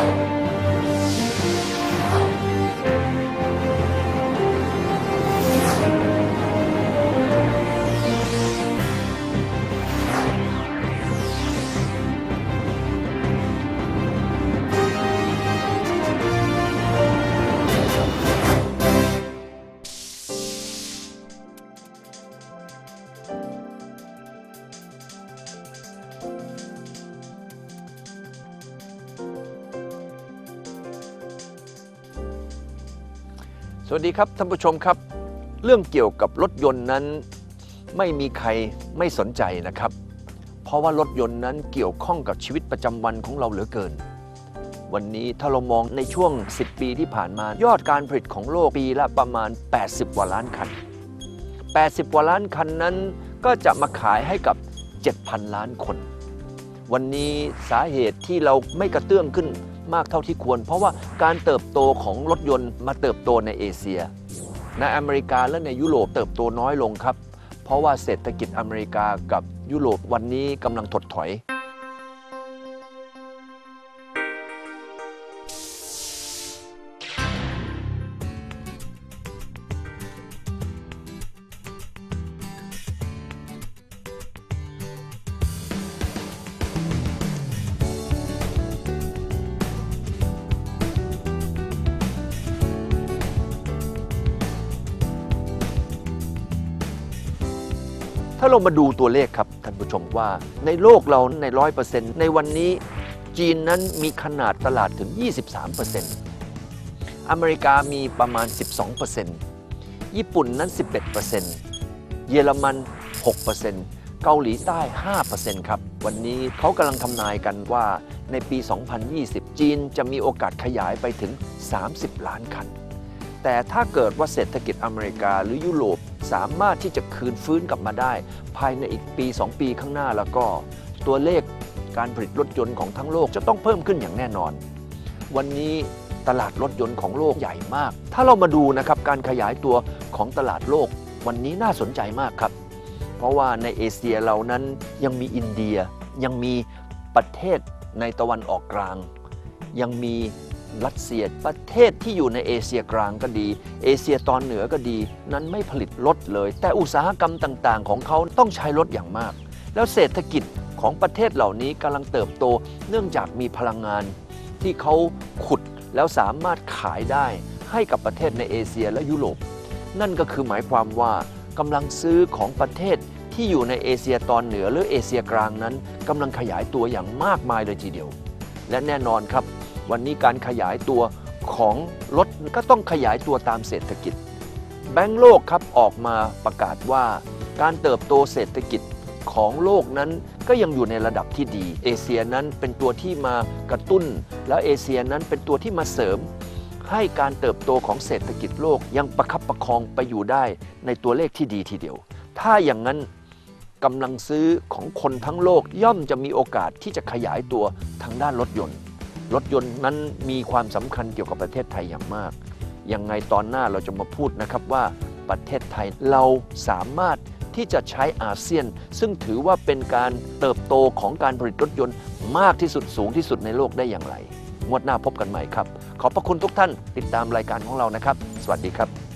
Bye. สวัสดีครับท่านผู้ชมครับ เรื่องเกี่ยวกับรถยนต์นั้น ไม่มีใครไม่สนใจนะครับ เพราะว่ารถยนต์นั้นเกี่ยวข้องกับชีวิตประจำวันของเราเหลือเกิน วันนี้ถ้าเรามองในช่วง 10 ปีที่ผ่านมายอดการผลิตของโลกปีละประมาณ 80กว่าล้านคัน 80กว่าล้านคันนั้นก็จะมาขายให้กับ 7,000 ล้านคน วันนี้สาเหตุที่เราไม่กระเตื้องขึ้น มากเท่าที่ควร เพราะว่าการเติบโตของรถยนต์มาเติบโตในเอเชีย ในอเมริกาและในยุโรปเติบโตน้อยลงครับ เพราะว่าเศรษฐกิจอเมริกากับยุโรปวันนี้กำลังถดถอย ถ้าเรามาดูตัวเลขครับท่านผู้ชมว่า ในโลกเราในร้อยเปอร์เซ็นต์ในวันนี้จีนนั้นมีขนาดตลาดถึง 23%เปอร์เซ็นต์อเมริกามีประมาณ 12%เปอร์เซ็นต์ญี่ปุ่นนั้น 11%เปอร์เซ็นต์เยอรมัน6%เปอร์เซ็นต์เกาหลีใต้5%เปอร์เซ็นต์ครับ วันนี้เขากำลังทำนายกันว่าในปี 2020 จีนจะมีโอกาสขยายไปถึง 30 ล้านคัน แต่ถ้าเกิดว่าเศรษฐกิจอเมริกาหรือยุโรป สามารถที่จะคืนฟื้นกลับมาได้ ภายในอีกปี 2 ปีข้างหน้าแล้วก็ตัวเลขการผลิตรถยนต์ของทั้งโลกจะต้องเพิ่มขึ้นอย่างแน่นอน วันนี้ตลาดรถยนต์ของโลกใหญ่มาก ถ้าเรามาดูนะครับการขยายตัวของตลาดโลก วันนี้น่าสนใจมากครับ เพราะว่าในเอเชียเรานั้นยังมีอินเดียยังมีประเทศในตะวันออกกลาง ยังมี รัสเซียประเทศที่อยู่ในเอเชียกลางก็ดี เอเชียตอนเหนือก็ดี นั้นไม่ผลิตรถเลย แต่อุตสาหกรรมต่างๆ ของเขาต้องใช้รถอย่างมาก แล้วเศรษฐกิจของประเทศเหล่านี้กำลังเติบโต เนื่องจากมีพลังงานที่เขาขุดแล้วสามารถขายได้ให้กับประเทศในเอเชียและยุโรป นั่นก็คือหมายความว่ากำลังซื้อของประเทศที่อยู่ในเอเชียตอนเหนือหรือเอเชียกลางนั้นกำลังขยายตัวอย่างมากมายเลยทีเดียว และแน่นอนครับ วันนี้การขยายตัวของรถก็ต้องขยายตัวตามเศรษฐกิจ แบงก์โลกครับออกมาประกาศว่า การเติบโตเศรษฐกิจของโลกนั้นก็ยังอยู่ในระดับที่ดี เอเชียนั้นเป็นตัวที่มากระตุ้น แล้วเอเชียนั้นเป็นตัวที่มาเสริม ให้การเติบโตของเศรษฐกิจโลกยังประคับประคองไปอยู่ได้ในตัวเลขที่ดีทีเดียว ถ้าอย่างนั้นกำลังซื้อของคนทั้งโลกย่อมจะมีโอกาสที่จะขยายตัวทางด้านรถยนต์ รถยนต์นั้นมีความสำคัญเกี่ยวกับประเทศไทยอย่างมาก ยังไงตอนหน้าเราจะมาพูดนะครับว่าประเทศไทยเราสามารถที่จะใช้อาเซียน ซึ่งถือว่าเป็นการเติบโตของการผลิตรถยนต์มากที่สุดสูงที่สุดในโลกได้อย่างไรงวดหน้าพบกันใหม่ครับ ขอบพระคุณทุกท่านติดตามรายการของเรานะครับ สวัสดีครับ